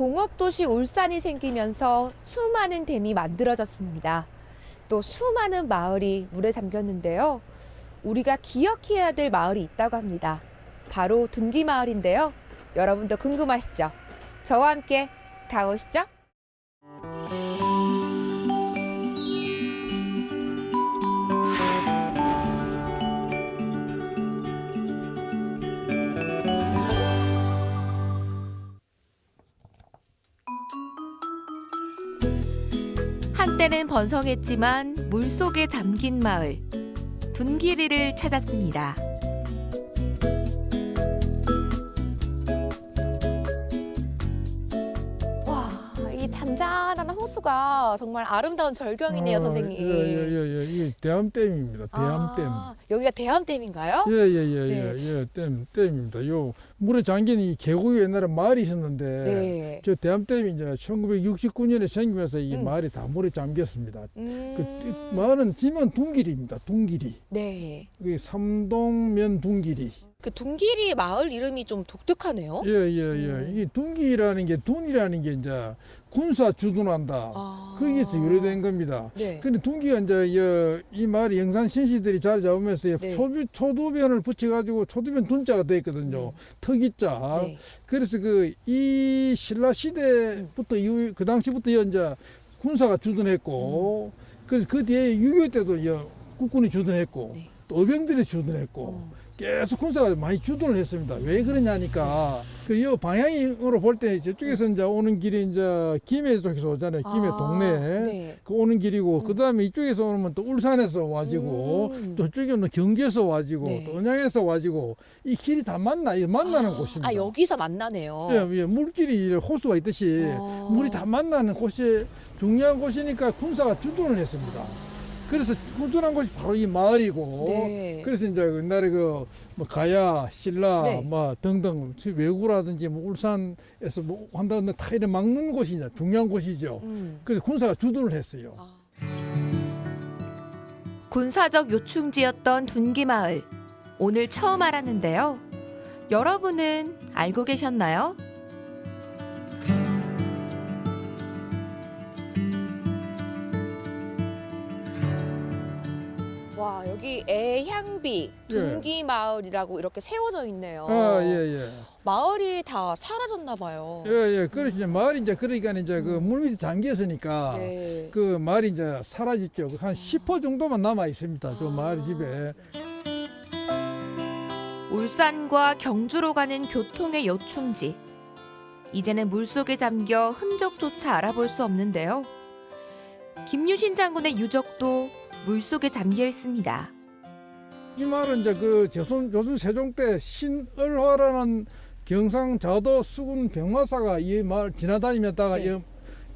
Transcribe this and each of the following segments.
공업도시 울산이 생기면서 수많은 댐이 만들어졌습니다. 또 수많은 마을이 물에 잠겼는데요. 우리가 기억해야 될 마을이 있다고 합니다. 바로 둔기 마을인데요. 여러분도 궁금하시죠? 저와 함께 가보시죠. 때는 번성했지만 물속에 잠긴 마을 둔기리를 찾았습니다. 호수가 정말 아름다운 절경이네요, 아, 선생님. 예, 예, 예, 예. 이게 대암댐입니다. 대암댐. 아, 여기가 대암댐인가요? 예, 예, 예, 예, 네. 예, 댐, 댐입니다. 요 물에 잠긴 이 계곡이 옛날에 마을이 있었는데 네. 저 대암댐이 이제 1969년에 생기면서 이 음. 마을이 다 물에 잠겼습니다. 음, 그이 마을은 지면 둔길입니다. 둔길이. 네. 그 삼동면 둔길이. 그 둔기리 마을 이름이 좀 독특하네요. 예, 예, 예. 음. 이 둔기라는 게 둔이라는 게 이제 군사 주둔한다. 아. 거기에서 유래된 겁니다. 네. 근데 둔기가 이제 여- 이 마을이 영산 신시들이 자리 잡으면서 네. 초비, 초두변을 붙여가지고 초두변 둔자가 돼 있거든요. 특이자. 네. 그래서 그 이 신라 시대부터 이후 그 당시부터 여 이제 군사가 주둔했고 그래서 그 뒤에 6.25 때도 여 국군이 주둔했고 네. 또 의병들이 주둔했고 음. 계속 군사가 많이 주둔을 했습니다. 왜 그러냐니까 그이 방향으로 볼 때 저쪽에서 이제 오는 길이 이제 김해 쪽에서 오잖아요. 김해 아, 동네. 네. 그 오는 길이고 그 다음에 이쪽에서 오면 또 울산에서 와지고 음. 또 저쪽에는 경주에서 와지고 네. 또 언양에서 와지고 이 길이 다 만나 이 만나는 아, 곳입니다. 아, 여기서 만나네요. 예, 예, 물길이 호수가 있듯이 아. 물이 다 만나는 곳이 중요한 곳이니까 군사가 주둔을 했습니다. 그래서 주둔한 곳이 바로 이 마을이고 네. 그래서 이제 옛날에 그 뭐 가야, 신라 네. 뭐 등등 외구라든지 뭐 울산에서 뭐 한다는데 다 이래 막는 곳이 이제 중요한 곳이죠. 음. 그래서 군사가 주둔을 했어요. 아. 군사적 요충지였던 둔기마을. 오늘 처음 알았는데요. 여러분은 알고 계셨나요? 와 여기 애향비 예. 둔기 마을이라고 이렇게 세워져 있네요. 아, 예, 예. 마을이 다 사라졌나 봐요. 예, 예. 그래서 이제 마을이 이제 그러니까 이제 그 물밑에 잠겼으니까 네. 그 마을이 이제 사라졌죠. 한 10호 정도만 남아 있습니다. 저 아. 마을 집에. 울산과 경주로 가는 교통의 요충지. 이제는 물속에 잠겨 흔적조차 알아볼 수 없는데요. 김유신 장군의 유적도 물속에 잠겨 있습니다. 이 마을은 이제 그 조선, 조선 세종 때 신을화라는 경상자도 수군 병마사가 이 마을 지나다니면다가 네. 이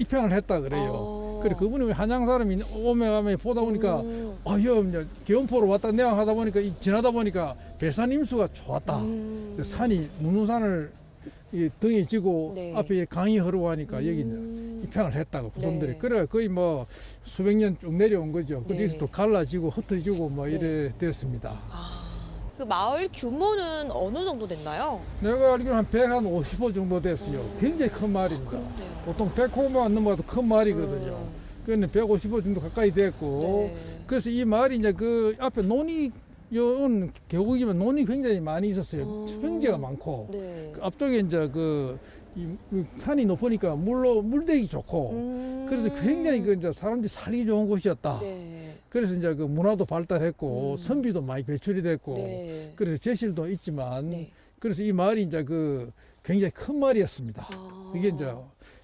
입행을 했다 그래요. 어. 그래 그분이 한양 사람이 오메 가메 보다 보니까 음. 아유 이제 개원포로 왔다 내항 하다 보니까 이 지나다 보니까 배산 임수가 좋았다. 음. 그 산이 문우산을 이 등에 지고 네. 앞에 강이 흐르고 하니까 여기 이제 음. 입양을 했다고 후손들이 네. 그래 거의 뭐 수백 년 쭉 내려온 거죠. 네. 그래서 또 갈라지고 흩어지고 뭐 네. 이래 됐습니다. 아, 그 마을 규모는 어느 정도 됐나요? 내가 알기로는 한 150호 정도 됐어요. 음. 굉장히 큰 마을입니다. 그런데요. 보통 100호만 넘어도 큰 마을이거든요. 음. 그런데 150호 정도 가까이 됐고 네. 그래서 이 마을이 이제 그 앞에 논이 요온 계곡이면 논이 굉장히 많이 있었어요. 음. 평지가 많고 네. 그 앞쪽에 이제 그 이, 이 산이 높으니까 물로 물대기 좋고 음. 그래서 굉장히 그 이제 사람들이 살기 좋은 곳이었다. 네. 그래서 이제 그 문화도 발달했고 음. 선비도 많이 배출이 됐고 네. 그래서 제실도 있지만 네. 그래서 이 마을이 이제 그 굉장히 큰 마을이었습니다. 아. 이게 이제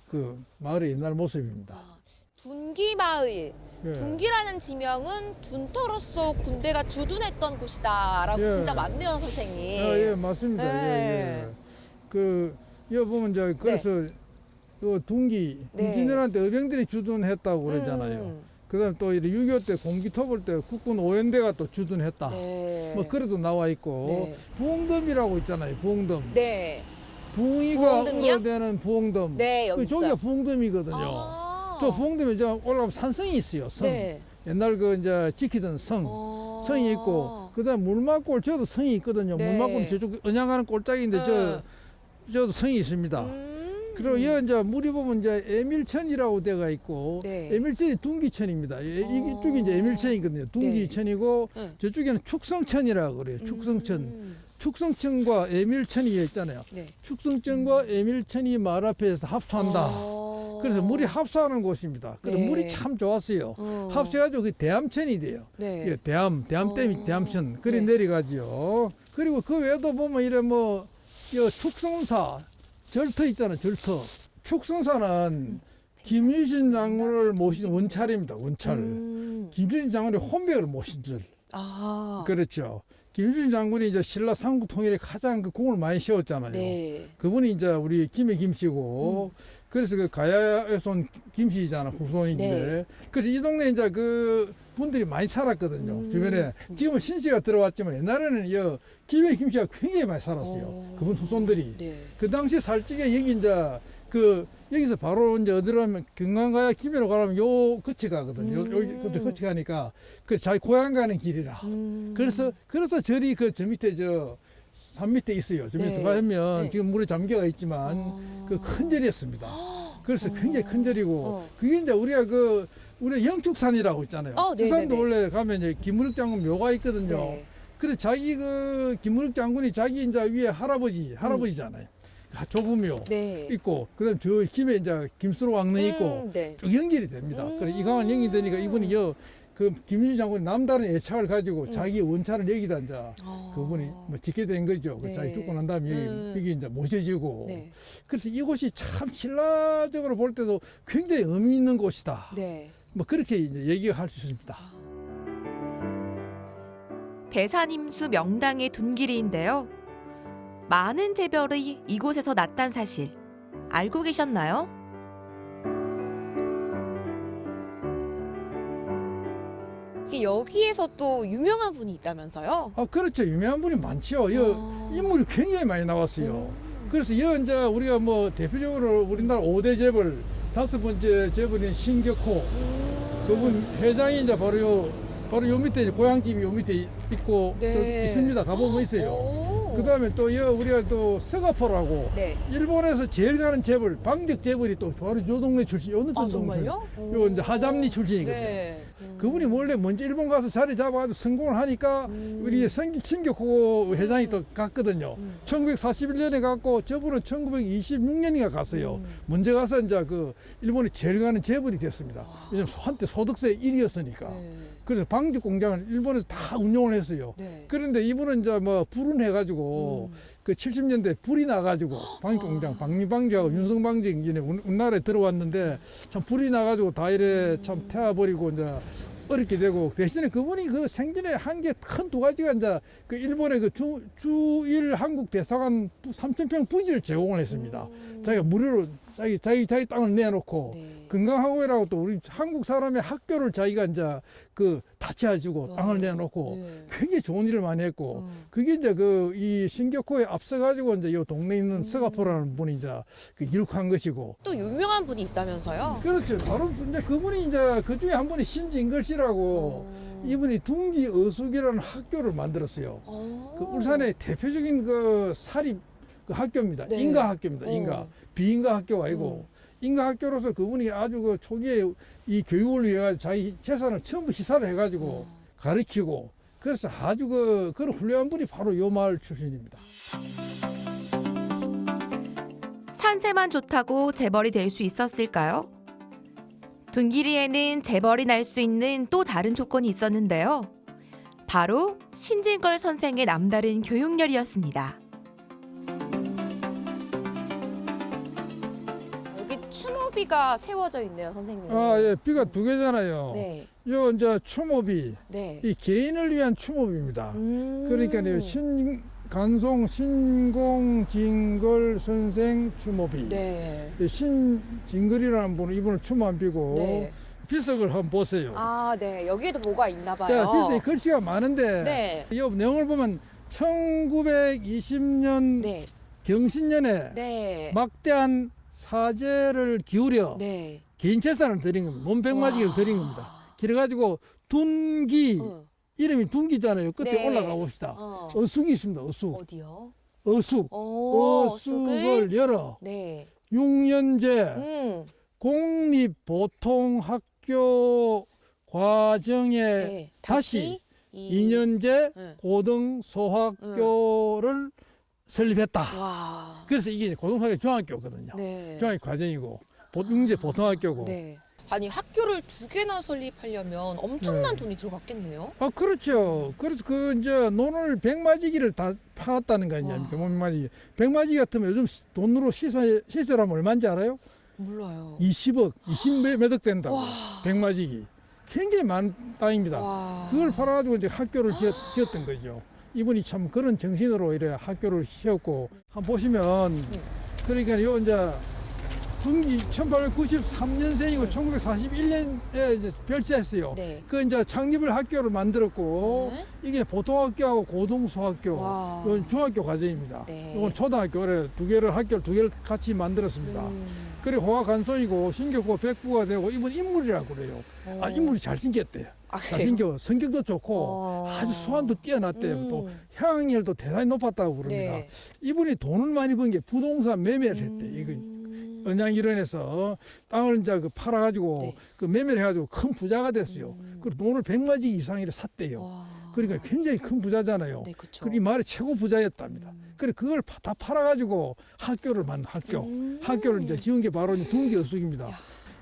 그 마을의 옛날 모습입니다. 아, 둔기 마을. 예. 둔기라는 지명은 둔터로서 군대가 주둔했던 곳이다라고 예. 진짜 맞네요, 선생님. 아, 예, 맞습니다. 네. 예, 예. 그, 여기 보면 이제 그래서 요 둔기, 네. 임진왜란때 의병들이 주둔했다고 그러잖아요. 음. 그 다음에 또 6.25 때 공기토벌 때 국군 오연대가 또 주둔했다. 네. 뭐 그래도 나와 있고 네. 부엉덤이라고 있잖아요. 부엉덤. 네. 부엉덤이요? 우러대는 부엉덤. 네, 여기 그 저기가 있어요. 부엉덤이거든요. 아. 저 부엉덤에 저 올라가면 산성이 있어요. 성. 네. 옛날 그 이제 지키던 성. 어. 성이 있고 그다음 물막골 저도 성이 있거든요. 네. 물막골 저쪽 언양가는 골짜기인데 저 네. 저도 성이 있습니다. 음. 그리고 여 이제 물이 보면 이제 에밀천이라고 되가 있고 네. 에밀천이 둥기천입니다. 이- 어. 이쪽이 이제 에밀천이거든요. 둥기천이고 네. 저쪽에는 축성천이라고 그래요. 축성천. 음. 축성천과 에밀천이 있잖아요. 네. 축성천과 에밀천이 말 앞에서 합수한다. 어. 그래서 물이 합수하는 곳입니다. 그래서 네. 물이 참 좋았어요. 어. 합수해가지고 그 대암천이 돼요. 네. 예, 대암, 대암댐이 어. 대암천. 그리 네. 내려가지요. 그리고 그 외에도 보면 이래 뭐, 여 축성사, 절터 있잖아, 절터. 축성사는 김유신 장군을 모신 원찰입니다, 원찰. 음. 김유신 장군의 혼백을 모신 절. 아. 그렇죠. 김유신 장군이 이제 신라 삼국 통일에 가장 그 공을 많이 세웠잖아요. 네. 그분이 이제 우리 김해 김씨고, 그래서 그 가야에서 온 김씨잖아, 후손인데. 네. 그래서 이 동네 이제 그 분들이 많이 살았거든요. 음. 주변에. 지금은 신씨가 들어왔지만 옛날에는 이 김해 김씨가 굉장히 많이 살았어요. 어. 그분 후손들이. 네. 그 당시 살찌게 여기 이제 그 여기서 바로 이제 어디로 하면 경강가야 김해로 가려면 요 거치 가거든요. 요, 여기 음. 거치 가니까 그 자기 고향 가는 길이라. 음. 그래서 그래서 절이 그 저 밑에 저 산 밑에 있어요. 저 밑에 네. 가면 네. 지금 물에 잠겨가 있지만 어. 그큰 절이었습니다. 그래서 어. 굉장히 큰 절이고 어. 그게 이제 우리가 그 우리 영축산이라고 있잖아요. 어, 그 산도 네네네. 원래 가면 이제 김문욱 장군 묘가 있거든요. 네. 그래서 자기 그 김문욱 장군이 자기 이제 위에 할아버지 할아버지잖아요. 아, 음. 네. 있고 그다음 저 김에 이제 김수로 왕릉 있고 음, 네. 쭉 연결이 됩니다. 음. 그래 이강한 연이 되니까 이분이 여 그 김윤희 장군이 남다른 애착을 가지고 자기 원차를 여기다 이제 아. 그분이 뭐 짓게 된 거죠. 그 네. 자기 죽고 난 다음에 음. 여기 이제 모셔지고 네. 그래서 이곳이 참 신라적으로 볼 때도 굉장히 의미 있는 곳이다. 네. 뭐 그렇게 이제 얘기할 수 있습니다. 배산임수 명당의 둔길이인데요. 많은 재벌이 이곳에서 났단 사실 알고 계셨나요? 여기에서 또 유명한 분이 있다면서요? 아 그렇죠. 유명한 분이 많죠. 여 아. 인물이 굉장히 많이 나왔어요. 음. 그래서 여 이제 우리가 뭐 대표적으로 우리나라 오대 재벌 다섯 번째 재벌인 신격호 음. 그분 회장이 이제 바로 요 바로 요 밑에 이제 고향집이 요 밑에 있고 네. 좀 있습니다. 가보면 있어요. 오. 그다음에 또 여 우리가 또 서가포라고 네. 일본에서 제일 가는 재벌 방적 재벌이 또 바로 요 동네 출신 요아 동네 정말요? 요 이제 하잡리 출신이거든요. 네. 음. 그분이 원래 먼저 일본 가서 자리 잡아가지고 성공을 하니까 음. 우리 성 신격호 회장이 또 갔거든요. 음. 1941년에 갔고 저분은 1926년인가 갔어요. 음. 먼저 가서 이제 그 일본이 제일 가는 재벌이 됐습니다. 왜냐면 한때 소득세 1위였으니까. 네. 그래서 방직 공장을 일본에서 다 운영을 했어요. 네. 그런데 이분은 이제 뭐 불운 해가지고 음. 그 70년대 불이 나가지고 방직 공장 방리방직하고 윤성방직 이제 우- 우리나라에 들어왔는데 참 불이 나가지고 다 이래 참 태워버리고 이제 어렵게 되고 대신에 그분이 그 생전에 한 게 큰 두 가지가 이제 그 일본의 그 주, 주일 한국 대사관 3천평 부지를 제공을 했습니다. 자기가 무료로 자기 자기 자기 땅을 내놓고 네. 건강학원이라고 또 우리 한국 사람의 학교를 자기가 이제 그 다채워주고 땅을 내놓고 네. 굉장히 좋은 일을 많이 했고 음. 그게 이제 그 이 신격호에 앞서가지고 이제 이 동네에 있는 서가포라는 분이 이제 그 이룩한 것이고 또 유명한 분이 있다면서요? 그렇죠 바로 이제 그분이 이제 그 중에 한 분이 신진걸 씨라고 어. 이분이 둥기 어숙이라는 학교를 만들었어요. 어. 그 울산의 대표적인 그 사립 그 학교입니다. 네. 인가 학교입니다. 어. 인가 비인가 학교가 아니고 인가 학교로서 그분이 아주 그 초기에 이 교육을 위해 자기 재산을 전부 희사를 해가지고 어. 가르치고 그래서 아주 그 그런 훌륭한 분이 바로 요 마을 출신입니다. 산세만 좋다고 재벌이 될 수 있었을까요? 둔기리에는 재벌이 날 수 있는 또 다른 조건이 있었는데요. 바로 신진걸 선생의 남다른 교육열이었습니다. 여기 추모비가 세워져 있네요, 선생님. 아, 예, 비가 두 개잖아요. 네. 요 이제 추모비, 네. 이 개인을 위한 추모비입니다. 음. 그러니까 요, 신 간송 신공진걸 선생 추모비. 네. 이 신진걸이라는 분은 이분을 추모한 비고 네. 비석을 한번 보세요. 아, 네. 여기에도 뭐가 있나 봐요. 자, 비석에 글씨가 많은데 네. 이 내용을 보면 1920년 네. 경신년에 네. 막대한 사제를 기울여 네. 개인 재산을 드린 겁니다. 몸백마지기를 와. 드린 겁니다. 그래가지고 둔기 어. 이름이 둔기잖아요. 끝에 네. 올라가 봅시다. 어. 어숙이 있습니다. 어숙. 어디요? 어숙. 오, 어숙을 열어 네. 6년제 음, 공립보통학교 과정에 네. 다시 이- 2년제 네. 고등소학교를 설립했다. 와. 그래서 이게 고등학교 중학교거든요. 네. 중학교 과정이고 보- 육제 보통학교고. 네. 아니 학교를 두 개나 설립하려면 엄청난 네. 돈이 들어갔겠네요. 아 그렇죠. 그래서 그 이제 논을 백마지기를 다 팔았다는 거 와. 아닙니까? 백마지기. 백마지기 같으면 요즘 시- 돈으로 시세 시세라면 얼마인지 알아요? 몰라요. 20억, 20몇 억 된다고. 와. 백마지기. 굉장히 많은 땅입니다. 와. 그걸 팔아가지고 이제 학교를 지었, 지었던 거죠. 이분이 참 그런 정신으로 이래 학교를 지었고 한번 보시면 그러니까 요 이제 등기 1893년생이고 1941년에 이제 별세했어요. 네. 그 이제 창립을 학교를 만들었고 네. 이게 보통학교하고 고등소학교, 와. 이건 중학교 과정입니다. 네. 이건 초등학교 그래 두 개를 학교를 두 개를 같이 만들었습니다. 음. 그래 호화간소이고 신격고 백부가 되고 이분 인물이라고 그래요. 아 어. 인물이 잘생겼대요. 아? 잘생겨 성격도 좋고 어. 아주 수완도 뛰어났대요. 음. 또 향열도 대단히 높았다고 그럽니다. 네. 이분이 돈을 많이 번 게 부동산 매매를 했대. 이거 음. 은양일원에서 땅을 이제 그 팔아가지고 네. 그 매매를 해가지고 큰 부자가 됐어요. 음. 그리고 돈을 백마지 이상이를 샀대요. 와. 그러니까 굉장히 큰 부자잖아요. 네, 그렇죠. 그리고 이 말이 최고 부자였답니다. 그래 그걸 파- 다 팔아가지고 학교를 만든 학교. 음. 학교를 이제 지은 게 바로 이제 둥기 어숙입니다.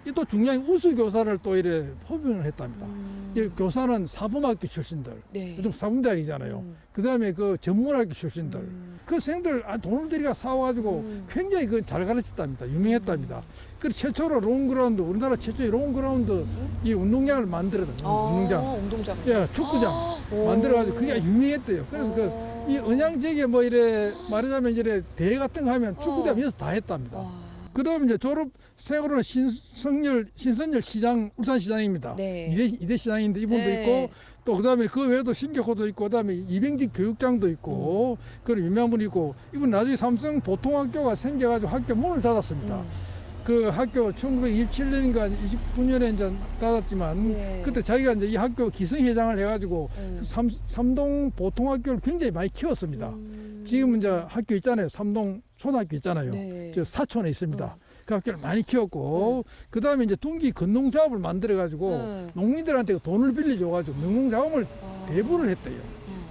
야. 이또 중요한 우수 교사를 또 이래 포병을 했답니다. 음. 이 교사는 사범학교 출신들, 네. 요즘 사범대학이잖아요. 음. 그 다음에 그 전문학교 출신들, 음. 그 생들 아, 돈을 들이가 사와가지고 음. 굉장히 그 잘 가르쳤답니다. 유명했답니다. 그리고 최초로 롱그라운드, 우리나라 최초의 롱그라운드 이 운동장을 만들었다. 아, 운동장. 운동장. 예, 축구장 아, 오. 만들어가지고 그게 유명했대요. 그래서 그 어. 이 은양지역에 뭐 이래 말하자면 이래 대회 같은 거 하면 축구대회 어. 여기서 다 했답니다. 와. 그다음 이제 졸업 생으로는 신성열 신선열 시장 울산 시장입니다. 네. 이대 이대 시장인데 이분도 네. 있고 또 그다음에 그 외에도 신격호도 있고 그다음에 이병직 교육장도 있고 음. 그런 유명한 분이 있고 이분 나중에 삼성 보통학교가 생겨가지고 학교 문을 닫았습니다. 음. 그 학교 1927년인가 29년에 이제 닫았지만 네. 그때 자기가 이제 이 학교 기성회장을 해가지고 음. 그 삼, 삼동 보통학교를 굉장히 많이 키웠습니다. 음. 지금 이제 학교 있잖아요. 삼동 초등학교 있잖아요. 네. 저 사촌에 있습니다. 음. 그 학교를 많이 키웠고 그 다음에 이제 둥기 건농작업을 만들어 가지고 음. 농민들한테 돈을 빌려줘 가지고 농농작업을 아. 배부를 했대요.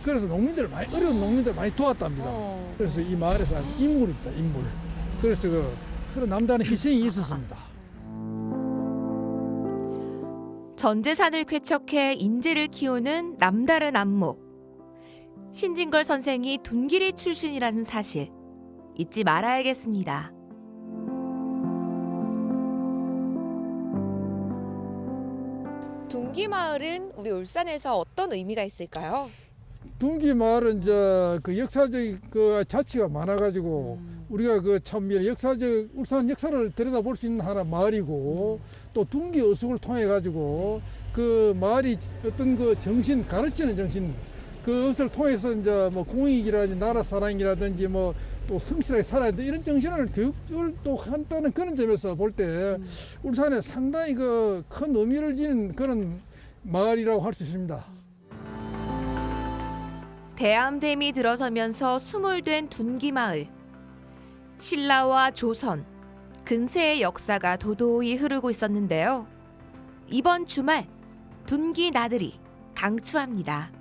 그래서 농민들 많이 어려운 농민들 많이 도왔답니다. 어. 그래서 이 마을에서 있다 인물. 그래서 그 그런 남다른 희생이 있었습니다. 전 재산을 쾌척해 인재를 키우는 남다른 안목. 신진걸 선생이 둔기리 출신이라는 사실 잊지 말아야겠습니다. 둥기 마을은 우리 울산에서 어떤 의미가 있을까요? 둥기 마을은 이제 그 역사적 그 자치가 많아가지고 음. 우리가 그참 역사적 울산 역사를 들여다볼 수 있는 하나 마을이고 또 둥기 어숙을 통해 가지고 그 마을이 어떤 그 정신 가르치는 정신 그것을 통해서 이제 뭐 공익이라든지 나라 사랑이라든지 뭐 또 성실하게 살아야 돼 이런 정신을 교육을 또 한다는 그런 점에서 볼 때 울산에 상당히 그 큰 의미를 지닌 그런 마을이라고 할 수 있습니다. 대암댐이 들어서면서 수몰된 둔기마을. 신라와 조선, 근세의 역사가 도도히 흐르고 있었는데요. 이번 주말 둔기 나들이 강추합니다.